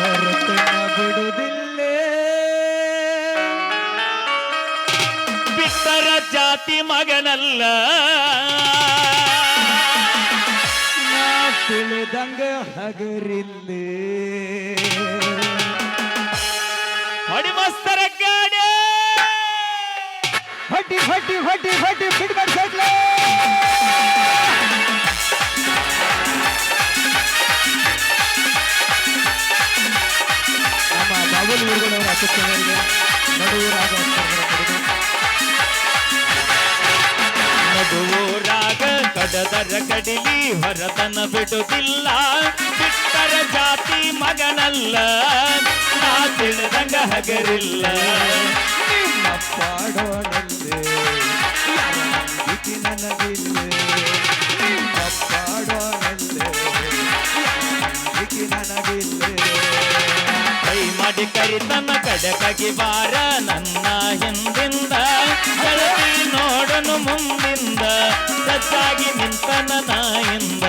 ಹೊರತನ ಬಿಡುವುದಿಲ್ಲೇ ಬಿಟ್ಟರ ಜಾತಿ ಮಗನಲ್ಲ. ನಾ ತಿಳಿದಂಗ ಹಗರಿಲ್ಲೇ. ಹೊಡಿಮಸ್ತರ ಗಾಡಿ. ಹೊಟ್ಟಿ ಹೊಟ್ಟಿ ಹೊಟ್ಟಿ ಹೊಟ್ಟಿ ಸೈಡ್ಲೆ ಕಡಿಲಿ ಹೊರತನ ಬಿಡುವುದಿಲ್ಲ. ಬಿಟ್ಟರ ಜಾತಿ ಮಗನಲ್ಲ. ನಾ ತಿಳಿದಂಗ ಹಗರಿಲ್ಲ. ಪಾಡೋಣಲ್ಲೇ ನನಗಿಲ್ಲ ನನಗಿಲ್ಲೇ ನನಗಿಲ್ಲೇ ಮಾಡಿ ಕರಿತನ ಕಡಕಗಿ ಬಾರ ನನ್ನ ಹಿಂದಿಂದ. ನೋಡನು ಮುಂದಿಂದ ಸಜ್ಜಾಗಿ ನಿಂತನ ನಾಯಿಂದ.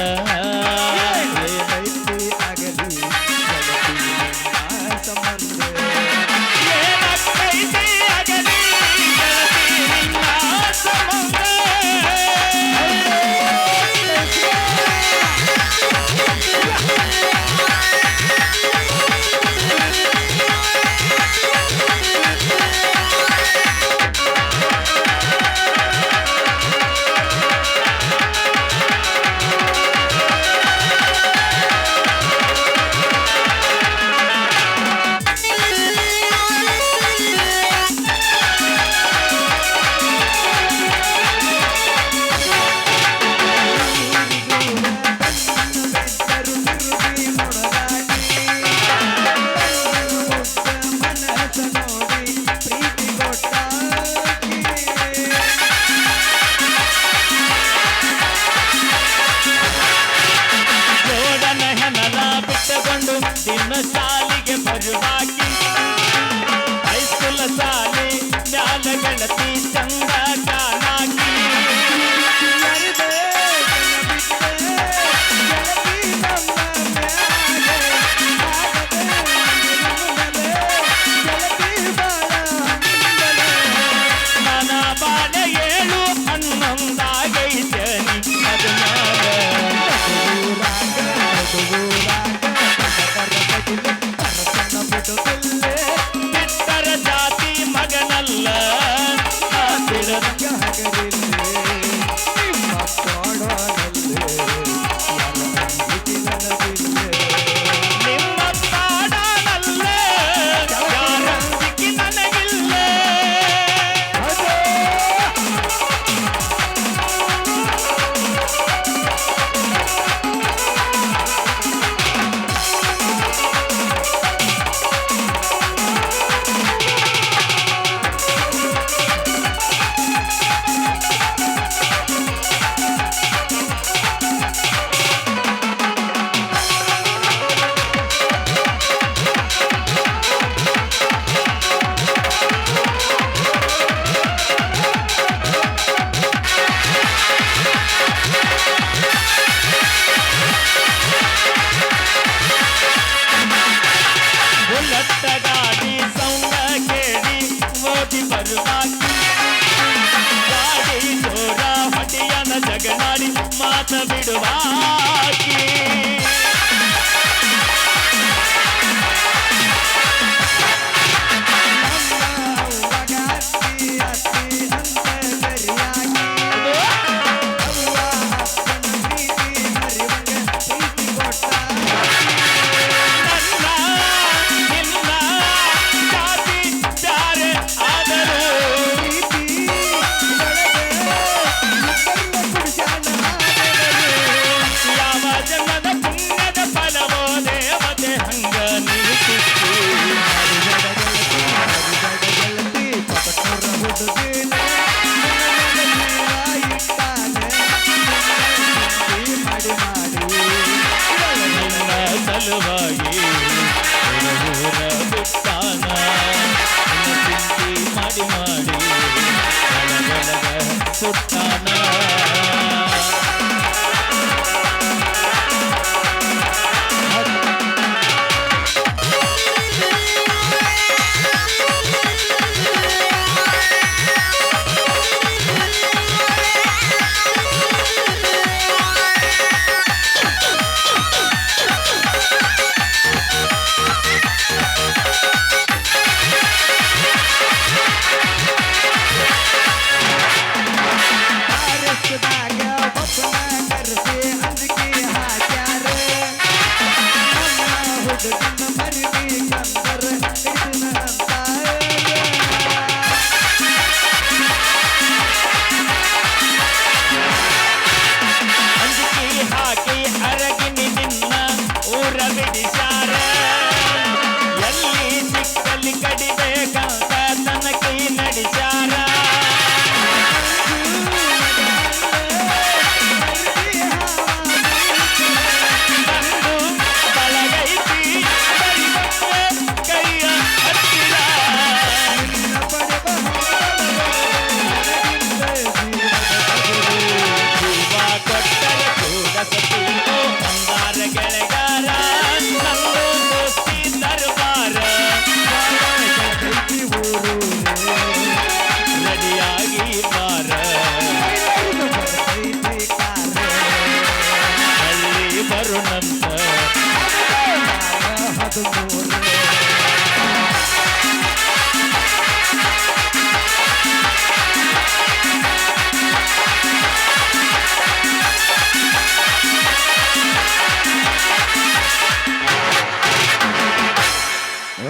ಸಲುವಾಗಿ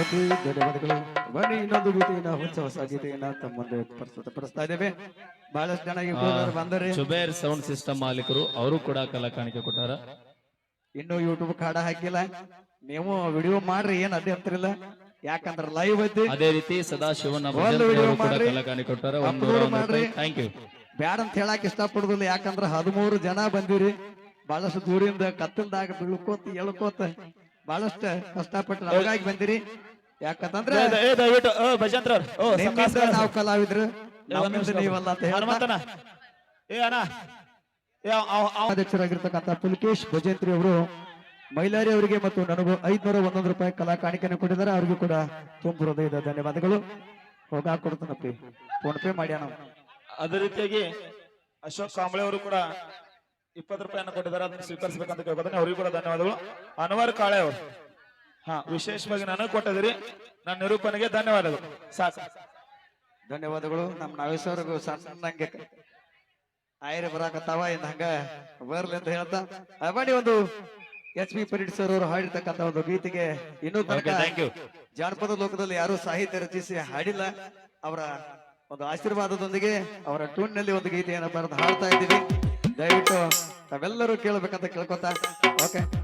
ಓಕೆ ಧನ್ಯವಾದಗಳು. ಬನ್ನಿ ಇನ್ನೊಂದು ಗೀತೆಯನ್ನ ಹೊಸ ಹೊಸ ಗೀತೆಯನ್ನ ತಮ್ಮ ಮುಂದೆ ಪ್ರಸ್ತುತಪಡಿಸ್ತಾ ಇದ್ದೇವೆ ಬಹಳಷ್ಟು ಜನ ಯೂಟ್ಯೂಬರ್ ಬಂದರೆ ಸುಬೇರ್ ಸೌಂಡ್ ಸಿಸ್ಟಮ್ ಮಾಲೀಕರು ಅವರು ಕೂಡ ಕಲಾ ಕಾಣಿಕೆ ಕೊಟ್ಟಾರ. ಇನ್ನು ಯೂಟ್ಯೂಬ್ ಕಾಡ ಹಾಕಿಲ್ಲ. ನೀವು ವಿಡಿಯೋ ಮಾಡ್ರಿ ಏನ್ ಅದೇ ಅಂತಿರಲ್ಲ ಯಾಕಂದ್ರ ಲೈವ್ ಐತಿ. ಅದೇ ರೀತಿ video ಕೂಡ ಮಾಡ್ರಿ. ಕೊಟ್ಟಾರ. ಮಾಡ್ರಿ. ಥ್ಯಾಂಕ್ ಯು ಬ್ಯಾಡ ಅಂತ ಹೇಳಕ್ ಇಷ್ಟಪಡುದಿಲ್ಲ. ಯಾಕಂದ್ರ ಹದಿಮೂರು ಜನ ಬಂದಿರಿ. ಬಹಳಷ್ಟು ದೂರಿಂದ ಕತ್ತಲ್ದಾಗ ಬೀಳ್ಕೋತ ಎಳ್ಕೋತ ಬಹಳಷ್ಟು ಕಷ್ಟಪಟ್ಟು ನಮಗಾಗಿ ಬಂದಿರಿ. ಯಾಕಂತಂದ್ರೆ ದಯವಿಟ್ಟು ಭಜಂತ್ರ ನಿಮ್ಮಿಂದ ನಾವು ಕಲಾವಿದ್ರು. ನಮ್ಮಿಂದ ನೀವಲ್ಲ ಅಂತ ಹೇಳ್ತಾ ಹನುಮಂತನ ಏ ಅಣ್ಣ. ಏ ಅವ ಅವ ಅಧ್ಯಕ್ಷರಾಗಿರ್ತಕ್ಕಂಥ ಪುಲಕೇಶ್ ಭಜಂತ್ರಿ ಅವರು ಮೈಲಾರಿ ಅವರಿಗೆ ಮತ್ತು ನನಗೂ ಐದ್ನೂರ ಒಂದೊಂದು ರೂಪಾಯಿ ಕಲಾ ಕಾಣಿಕೆಯನ್ನು ಕೊಟ್ಟಿದ್ದಾರೆ. ಅವ್ರಿಗೂ ಕೂಡ ತುಂಬು ಹೃದಯದ ಧನ್ಯವಾದಗಳು. ಹೋಗಾಕ್ ಕೊಡ್ತಾನಪ್ಪಿ ಫೋನ್ ಪೇ ಮಾಡ್ಯಾನ ನಾವು ಅದೇ ರೀತಿಯಾಗಿ ಅಶೋಕ್ ಕಾಂಬಳೆ ಅವರು ಕೂಡ ಇಪ್ಪತ್ತು ರೂಪಾಯಿಯನ್ನು ಕೊಟ್ಟಿದ್ದಾರೆ. ಅದನ್ನು ಸ್ವೀಕರಿಸಬೇಕಂತ ಕೇಳ್ಕೊತಾನೆ. ಅವರಿಗೂ ಕೂಡ ಧನ್ಯವಾದಗಳು. ಅನ್ವರ್ ಕಾಳೆ ಅವರು. ಹಾ ವಿಶೇಷವಾಗಿ ನನಗೆ ಕೊಟ್ಟದ್ರಿ ನನ್ನ ನಿರೂಪಣೆಗೆ ಧನ್ಯವಾದಗಳು. ಸಾಕು. ಧನ್ಯವಾದಗಳು. ನಮ್ಮ ನಾಗೇಶ್ವರ್ಗೂ ಸಣ್ಣಂಗೆ ಆಯ್ರೆ ಬರಾಕತ್ತಾವ ಇನ್ ಹಂಗ ಬರ್ಲಿ ಅಂತ ಹೇಳ್ತಾ. ಆ, ಬನ್ನಿ ಒಂದು ಎಚ್ ಪಿ ಪರೀಡ್ ಸರ್ ಅವರು ಹಾಡಿರ್ತಕ್ಕಂತ ಒಂದು ಗೀತೆಗೆ ಇನ್ನೂ ತನಕ ಥ್ಯಾಂಕ್ ಯು ಜಾನಪದ ಲೋಕದಲ್ಲಿ ಯಾರು ಸಾಹಿತ್ಯ ರಚಿಸಿ ಹಾಡಿಲ್ಲ. ಅವರ ಒಂದು ಆಶೀರ್ವಾದದೊಂದಿಗೆ ಅವರ ಟ್ಯೂನ್ನಲ್ಲಿ ಒಂದು ಗೀತೆಯನ್ನು ಬರೆದು ಹಾಡ್ತಾ ಇದ್ದೀವಿ. ದಯವಿಟ್ಟು ತಾವೆಲ್ಲರೂ ಕೇಳಬೇಕಂತ ಕೇಳ್ಕೊತಾ. Okay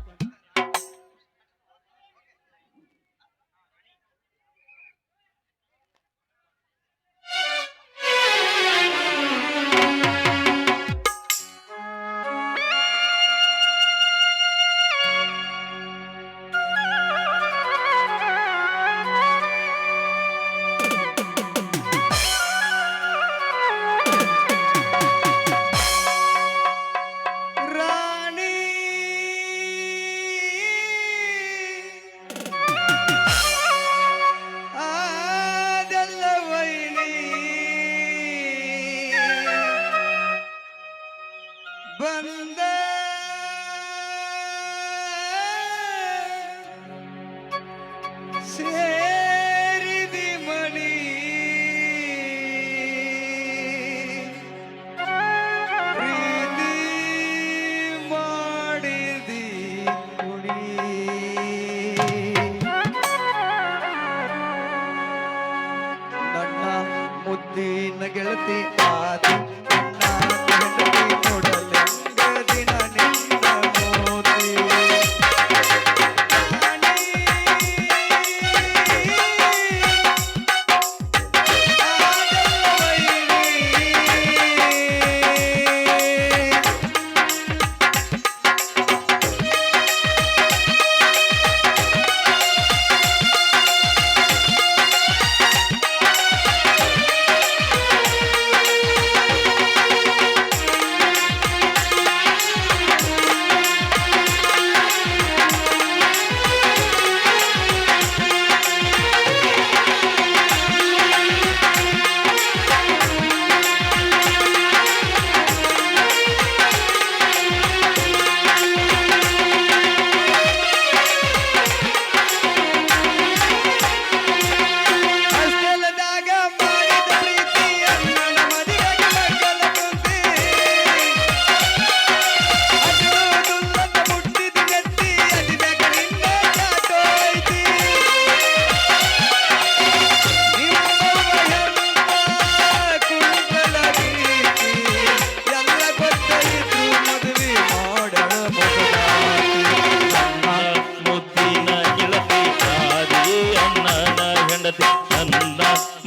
And Allah.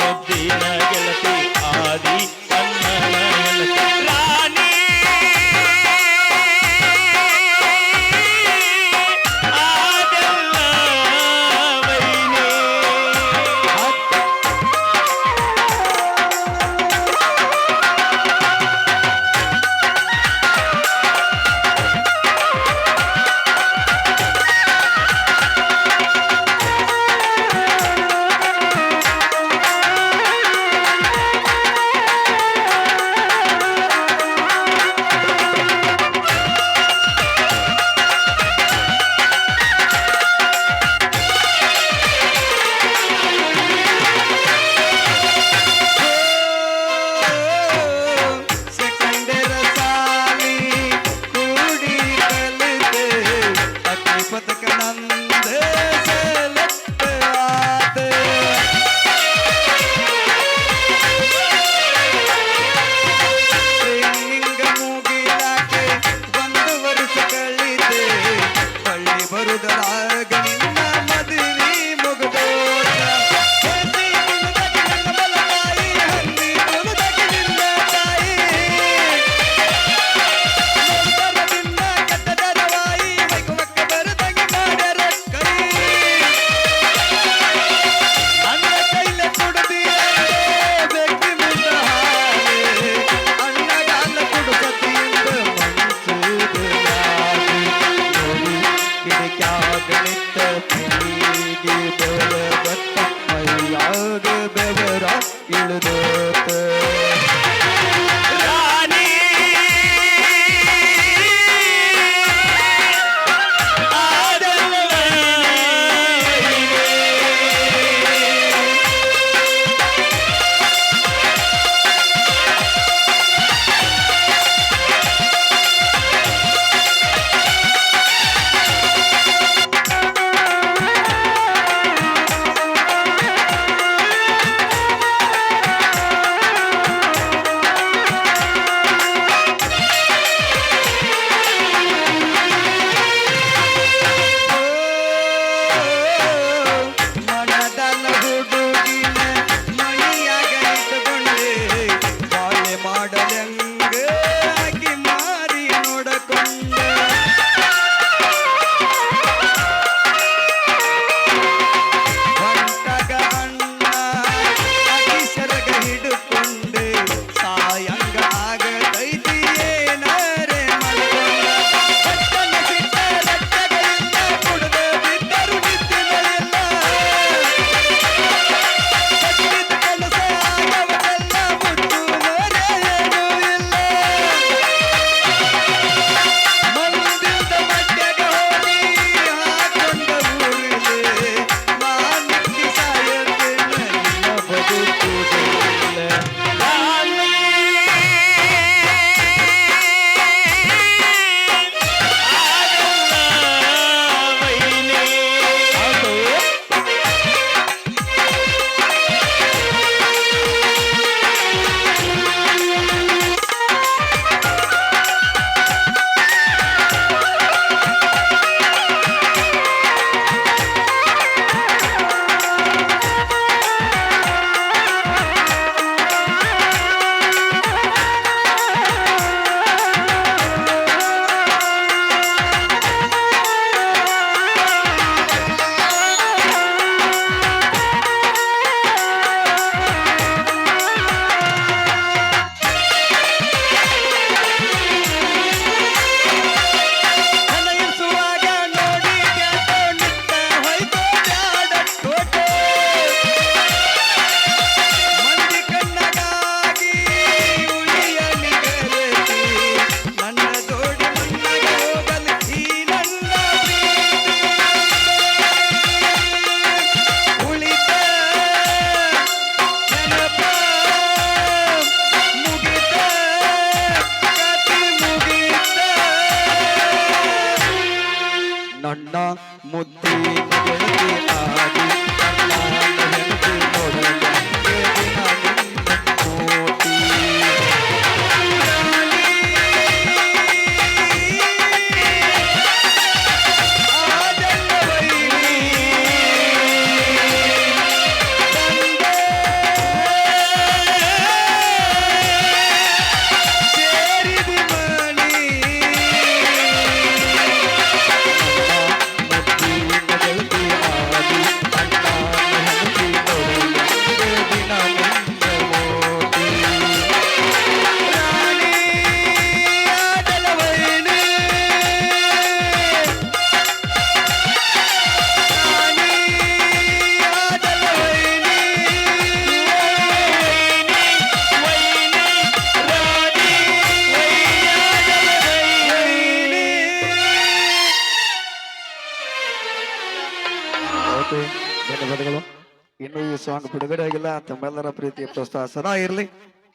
ಬಿಡುಗಡೆ ಆಗಿಲ್ಲ. ತಮ್ಮೆಲ್ಲರ ಪ್ರೀತಿಯ ಪ್ರೋತ್ಸಾಹ ಸದಾ ಇರಲಿ.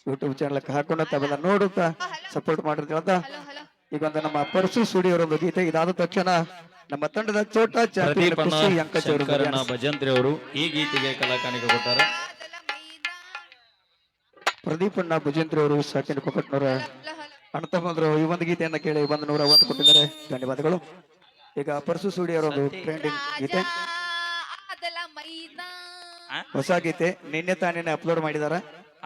ಯೂಟ್ಯೂಬ್ ಚಾನಲ್ ಹಾಕೊಂಡು ತಾವೆಲ್ಲ ನೋಡುತ್ತಾ ಸಪೋರ್ಟ್ ಮಾಡಿರ್ತೀವಂತ ಈಗ ಒಂದು ನಮ್ಮ ಪರಸು ಸುಡಿಯವರೊಂದು ಗೀತೆ ಇದಾದ ತಕ್ಷಣ ನಮ್ಮ ತಂಡದ ಚೋಟ ಭಜಂತ್ರಿ ಅವರು ಈ ಗೀತೆಗೆ ಕಲಾಕಾಣಿಕೆ ಕೊಟ್ಟಾರ. ಪ್ರದೀಪಣ್ಣ ಭಜಂತ್ರಿ ಅವರು ಸಾಕಿನ ಕೊಕ್ಕಟ್ನವರ ಅಣ್ಣತಮ್ಮಂದ್ರು ಈ ಒಂದು ಗೀತೆಯನ್ನ ಕೇಳಿ ಒಂದು ನೂರ ಒಂದು ಕೊಟ್ಟಿದ್ದಾರೆ. ಧನ್ಯವಾದಗಳು. ಈಗ ಪರಸು ಸ್ಟುಡಿಯೋ ಒಂದು ಟ್ರೆಂಡಿಂಗ್ ಗೀತೆ. ಹೊಸ ಗೀತೆ ನಿನ್ನೆ ತಾನೇನೆ ಅಪ್ಲೋಡ್ ಮಾಡಿದಾರ?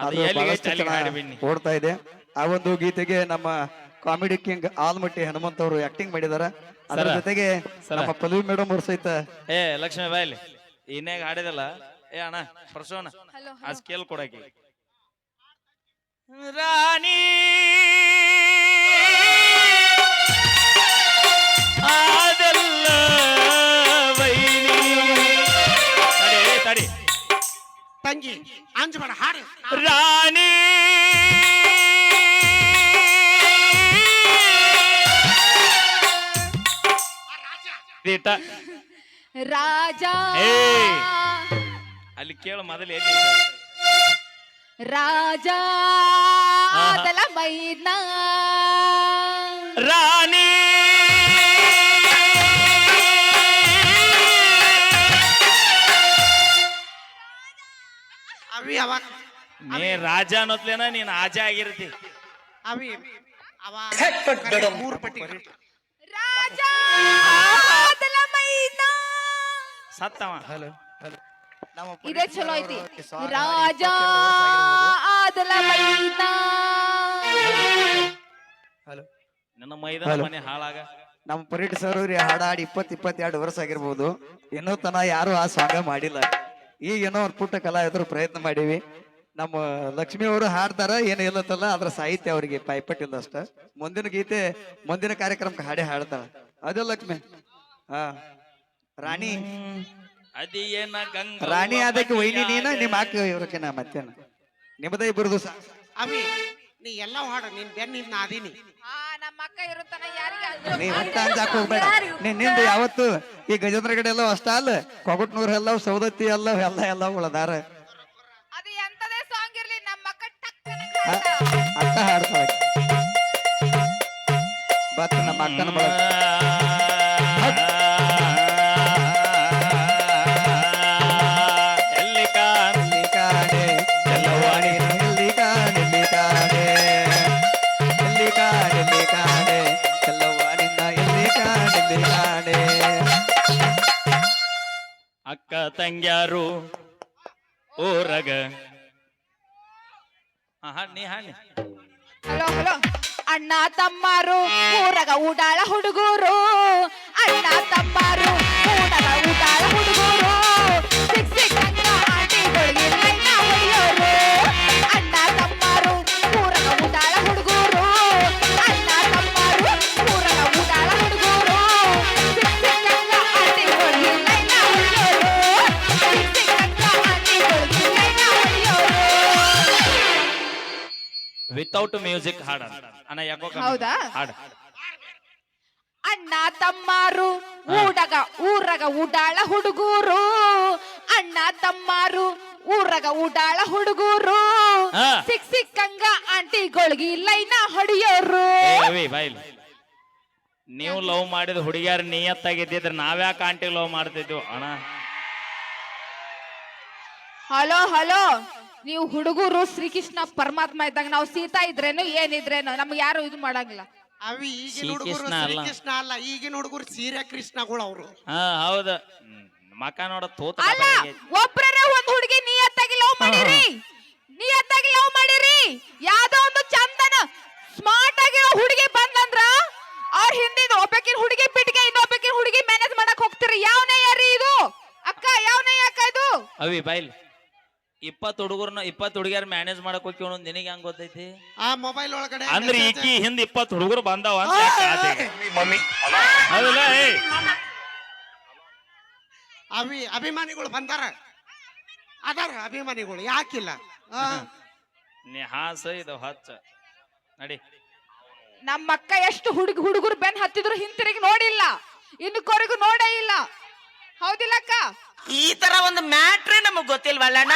ಅದು ಬಹಳಷ್ಟು ಚೆನ್ನಾಗಿ ಓಡ್ತಾ ಇದೆ. ಆ ಒಂದು ಗೀತೆಗೆ ನಮ್ಮ ಕಾಮಿಡಿ ಕಿಂಗ್ ಆಲ್ಮಟ್ಟಿ ಹನುಮಂತ ಅವರು ಆಕ್ಟಿಂಗ್ ಮಾಡಿದಾರ? ಅದರ ಜೊತೆಗೆ. ನಮ್ಮ ಪದವಿ ಮೇಡಮ್ ಅವರು ಸಹಿತ ಏ ಲಕ್ಷ್ಮಿ ಬಾಯಲ್ಲಿ ಇನ್ನೇಗ ಹಾಡಿದಲ್ಲ? ಏ ಅಣ್ಣ ಪರ್ಸೋಣ ಆ ಸ್ಕೇಲ್ ಕೊಡಕ್ಕೆ. ರಾಣಿ ತಂಗಿ ಅಂಜಬೇಡ ಹಾಡು. ರಾಣಿ! ದೀಟ ರಾಜ! ಏ! ಅಲ್ಲಿ ಕೇಳು ಮೊದಲು ಎಲ್ಲಿ? ರಾಜ. ಆದಲ ಮೈನ ರಾಣಿ! ಅವಿ ಅವಾಗ ನೀ ರಾಜ ಅನ್ನೋತ್ಲೇನ ನೀನ್ ಆಜ ಆಗಿರ್ತಿ. ಅವಿ ಅವ ಮೂರು ಪಟ್ಟಿ ರಾಜ ಆದಲ ಮೈನ. ಸತ್ತವ. ಇದೇ ಚಲೋ ಐತಿ. ರಾಜ ಆದಲ ಹಲೋ. ನನ್ನ ಮೈದಾನ ಮನೆ ಹಾಳಾಗ. ನಮ್ಮ ಪರಿಟ್ ಸರ್ ಅವ್ರಿ ಹಾಡ ಹಾಡಿ ಇಪ್ಪತ್ ಇಪ್ಪತ್ತೆರಡು ವರ್ಷ ಆಗಿರ್ಬೋದು. ಇನ್ನೂ ತನ ಯಾರು ಆ ಸಾಂಗ ಮಾಡಿಲ್ಲ. ಈಗ ಏನೋ ಒಂದು ಪುಟ್ಟ ಕಲಾ ಎದುರು ಪ್ರಯತ್ನ ಮಾಡೀವಿ. ನಮ್ಮ ಲಕ್ಷ್ಮಿ ಅವರು ಹಾಡ್ತಾರ ಏನು ಇಲ್ಲತ್ತಲ್ಲ ಅದ್ರ ಸಾಹಿತ್ಯ ಅವರಿಗೆ ಪೈಪಟ್ಟಿಲ್ಲ ಅಷ್ಟ. ಮುಂದಿನ ಗೀತೆ ಮುಂದಿನ ಕಾರ್ಯಕ್ರಮಕ್ಕೆ ಹಾಡೇ ಹಾಡ್ತಾಳ. ಅದೇ ಲಕ್ಷ್ಮಿ. ಹಾ. ರಾಣಿ. ಅದೇನ ಗಂಗ ರಾಣಿ ಅದಕ್ಕೆ ವೈನಿ ನೀನ ನಿಮ್ಮ ಅಕ್ಕ ಇವ್ರಕ್ಕೆ ನಾ ಮತ್ತೇನ. ನಿಮ್ಮದೇ ಇಬ್ಬರದು ಸಾ ಅವಿ ನೀ ಎಲ್ಲ ಹಾಡು ನಿನ್ ಬೆನ್ನ ನಾ ಅದೀನಿ ಆ ನಮ್ಮ ಅಕ್ಕ ಇರುತ್ತಾನ ಯಾರಿಗೆ ನೀ ಅಂಜಾಕ್ ಹೋಗ್ಬೇಡ. ನೀ ನಿಂದ ಯಾವತ್ತು ಈ ಗಜೇಂದ್ರ ಗಡಿ ಎಲ್ಲ ಅಷ್ಟ ಅಲ್ಲ. ಕೊಗಟ್ನೂರ್ ಎಲ್ಲ ಸೌದತ್ತಿ ಎಲ್ಲ ಎಲ್ಲ ಎಲ್ಲ ಉಳದಾರ. ಆ, ಹಾಡ್ತಾಳ. ಬತ್ ನಮ್ಮ ಅಕ್ಕನ ಬಳಗ ಅಕ್ಕ ತಂಗ್ಯಾರು? ಊರಗ ಹಾ, ಹಲೋ ಹಲೋ. ಅಣ್ಣ ತಮ್ಮಾರು ಊರಗ ಊಟಾಳ ಹುಡುಗರು. ಅಣ್ಣ ತಮ್ಮಾರು ವಿತೌಟ್ ಮ್ಯೂಸಿಕ್ ಹಾಡ ಅಣ್ಣ ಯಾಕೋ ಹೌದಾ? ಹಾಡು. ಅಣ್ಣ ತಮ್ಮಾರು ಊಡಗ ಊರಗ ಉಡಾಳ ಹುಡುಗೂರು. ಅಣ್ಣ ತಮ್ಮಾರು ಊರಗ ಉಡಾಳ ಹುಡುಗೂರು. ಹಾ. ಸಿಕ್ ಸಿಕ್ಕಂಗ ಆಂಟಿಗಳಿಗೆ ಲೈನ ಹೊಡಿಯೋರು. ಏ ರವಿ ಬಾಯ್ಲಿ ನೀವು ಲವ್ ಮಾಡಿದ ಹುಡುಗಿಯರ್ ನಿಯತ್ತಾಗಿದ್ದಿದ್ರೆ ನಾವ್ಯಾಕೆ ಆಂಟಿ ಲವ್ ಮಾಡ್ತಿದ್ವು? ಅಣ್ಣ. Hello hello. ನೀವು ಹುಡುಗರು ಶ್ರೀಕೃಷ್ಣ ಪರಮಾತ್ಮ ಇದ್ದಾಗ ನಾವು ಸೀತಾ ಇದ್ರೇನು ಏನಿದ್ರೇನು ನಮ್ಗೆ ಯಾರು ಇದು ಮಾಡಂಗಿಲ್ಲ. ಅವಿ ಈಗಿನ ಶ್ರೀ ಹುಡುಗರು ಕೃಷ್ಣ ಅಲ್ಲ. ಶ್ರೀಕೃಷ್ಣ ಅಲ್ಲ ಈಗಿನ ಹುಡುಗರು ಸೀರೆ ಕೃಷ್ಣಗಳು ಅವರು. ಹಾ ಹೌದು. ಮಕ ನೋಡ ತೋತ ಅಲ್ಲ ಒಬ್ರರ ಒಂದ್ ಹುಡುಗಿ ನಿಯತ್ತಾಗಿ ಲವ್ ಮಾಡಿರಿ. ನಿಯತ್ತಾಗಿ ಲವ್ ಮಾಡಿರಿ. ಯಾವ್ದೋ ಒಂದು ಚಂದನ ಸ್ಮಾರ್ಟ್ ಆಗಿರೋ ಹುಡುಗಿ ಬಂದಂದ್ರ ಅವ್ರ ಹಿಂದಿನ ಒಬ್ಬಕಿನ ಹುಡುಗಿ ಪಿಟ್ಗೆ ಇನ್ನೊಬ್ಬಕಿನ ಹುಡುಗಿ ಮ್ಯಾನೇಜ್ ಮಾಡಕ್ ಹೋಗ್ತೀರಿ. ಯಾವನೇ ಯಾರಿ ಇದು? ಅಕ್ಕ ಯಾವನೇ ಅಕ್ಕ ಇದು? ಅವಿ ಬಾಯ್ಲಿ ಇಪ್ಪತ್ ಹುಡುಗರ್ನ ಇಪ್ಪತ್ ಹುಡುಗಿಯರ್ ಮ್ಯಾನೇಜ್ ಮಾಡಕ್ ಹೋಗಿ ನಿನಗೆ ಹೆಂಗ್ ಗೊತ್ತೈತಿ? ಆ ಮೊಬೈಲ್ ಒಳಗಡೆ ಅಂದ್ರೆ ಈಕಿ ಹಿಂದ್ ಇಪ್ಪತ್ ಹುಡುಗರು ಬಂದಾವ ಅಂತ ಯಾಕ್ ಮಮ್ಮಿ ಹೌದಲ್ಲ ಏ. ಅವಿ ಅಭಿಮಾನಿಗಳು ಬಂದಾರ. ಅದಾರ ಅಭಿಮಾನಿಗಳು ಯಾಕಿಲ್ಲ? ಆ, ನೀ ಹಾಸ ಇದು ಹಚ್ಚ. ನಡಿ. ನಮ್ಮ ಅಕ್ಕ ಎಷ್ಟು ಹುಡುಗ ಹುಡುಗರು ಬೆನ್ ಹತ್ತಿದ್ರು ಹಿಂತಿರುಗಿ ನೋಡಿಲ್ಲ. ಇನ್ನುವರೆಗೂ ನೋಡೇ ಇಲ್ಲ. ಹೌದಿಲ್ಲ ಅಕ್ಕ? ಈ ತರ ಒಂದು ಮ್ಯಾಟ್ರೇ ನಮಗ್ ಗೊತ್ತಿಲ್ವಲ್ಲಣ್ಣ?